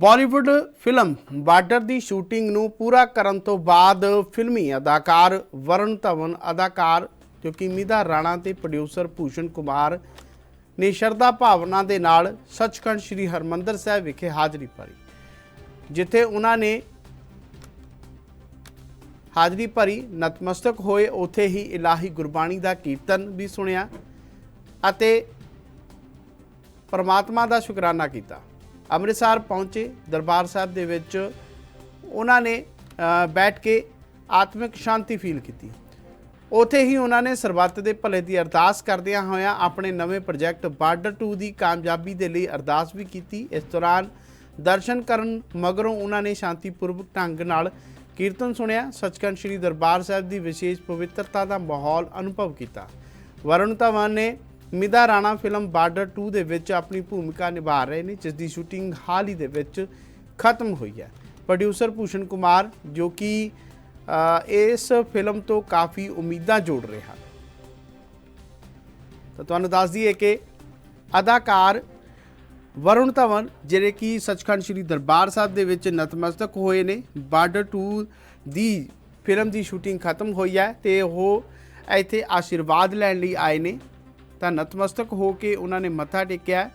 Bollywood film border ਦੀ shooting ਨੂੰ ਪੂਰਾ ਕਰਨ ਤੋਂ ਬਾਅਦ ਫਿਲਮੀ ਅਦਾਕਾਰ ਵਰੁਣ ਧਵਨ, ਅਦਾਕਾਰ ਜੋ ਕਿ ਮਿਦਾ ਰਾਣਾ ਤੇ ਪ੍ਰੋਡਿਊਸਰ ਭੂਸ਼ਣ ਕੁਮਾਰ ਨੇ ਸ਼ਰਧਾ ਭਾਵਨਾ ਦੇ ਨਾਲ ਸੱਚਖੰਡ ਸ੍ਰੀ ਹਰਮੰਦਰ ਸਾਹਿਬ ਵਿਖੇ ਹਾਜ਼ਰੀ ਭਰੀ, ਜਿੱਥੇ ਉਹਨਾਂ ਨੇ ਹਾਜ਼ਰੀ ਭਰੀ, ਨਤਮਸਤਕ ਹੋਏ, ਉਥੇ ਹੀ ਇਲਾਹੀ ਗੁਰਬਾਣੀ ਦਾ ਕੀਰਤਨ ਵੀ ਸੁਣਿਆ ਅਤੇ ਪਰਮਾਤਮਾ ਦਾ ਸ਼ੁਕਰਾਨਾ ਕੀਤਾ। ਅੰਮ੍ਰਿਤਸਰ ਪਹੁੰਚੇ ਦਰਬਾਰ ਸਾਹਿਬ ਦੇ ਵਿੱਚ। ਉਹਨਾਂ ਨੇ ਬੈਠ ਕੇ ਆਤਮਿਕ ਸ਼ਾਂਤੀ ਫੀਲ ਕੀਤੀ। ਉਥੇ ਹੀ ਉਹਨਾਂ ਨੇ ਸਰਬੱਤ ਦੇ ਭਲੇ ਦੀ ਅਰਦਾਸ ਕਰਦਿਆਂ ਹੋਇਆਂ ਆਪਣੇ ਨਵੇਂ ਪ੍ਰੋਜੈਕਟ ਬਾਰਡਰ 2 ਦੀ ਕਾਮਯਾਬੀ ਦੇ ਲਈ ਅਰਦਾਸ ਵੀ ਕੀਤੀ। ਇਸ ਦੌਰਾਨ ਦਰਸ਼ਨ ਕਰਨ ਮਗਰੋਂ ਉਹਨਾਂ ਨੇ ਸ਼ਾਂਤੀਪੂਰਵਕ ਢੰਗ ਨਾਲ ਕੀਰਤਨ ਸੁਣਿਆ। ਸੱਚਖੰਡ ਸ੍ਰੀ ਦਰਬਾਰ ਸਾਹਿਬ ਦੀ ਵਿਸ਼ੇਸ਼ ਪਵਿੱਤਰਤਾ ਦਾ ਮਾਹੌਲ ਅਨੁਭਵ ਕੀਤਾ। ਵਰੁਣ ਧਵਨ ਨੇ ਮਿਦਾ ਰਾਣਾ ਫਿਲਮ ਬਾਰਡਰ 2 ਦੇ ਵਿੱਚ ਆਪਣੀ ਭੂਮਿਕਾ ਨਿਭਾ ਰਹੇ ਨੇ ਜਿਸ ਦੀ ਸ਼ੂਟਿੰਗ ਹਾਲ ਹੀ ਦੇ ਵਿੱਚ ਖਤਮ ਹੋਈ ਹੈ। ਪ੍ਰੋਡਿਊਸਰ ਭੂਸ਼ਣ ਕੁਮਾਰ, ਜੋ ਕਿ ਇਸ ਫਿਲਮ ਤੋਂ ਕਾਫੀ ਉਮੀਦਾਂ ਜੋੜ ਰਹੇ ਹਨ। ਤਾਂ ਤੁਹਾਨੂੰ ਦੱਸ ਦਈਏ ਕਿ ਅਦਾਕਾਰ ਵਰੁਣ ਧਵਨ, ਜਿਹੜੇ ਕਿ ਸੱਚਖੰਡ ਸ੍ਰੀ ਦਰਬਾਰ ਸਾਹਿਬ ਦੇ ਵਿੱਚ ਨਤਮਸਤਕ ਹੋਏ ਨੇ, ਬਾਰਡਰ 2 ਦੀ ਫਿਲਮ ਦੀ ਸ਼ੂਟਿੰਗ ਖਤਮ ਹੋਈ ਹੈ ਤੇ ਉਹ ਇੱਥੇ ਆਸ਼ੀਰਵਾਦ ਲੈਣ ਲਈ ਆਏ ਨੇ। ਤਾਂ ਨਤਮਸਤਕ ਹੋ ਕੇ ਉਹਨਾਂ ਨੇ ਮੱਥਾ ਟੇਕਿਆ।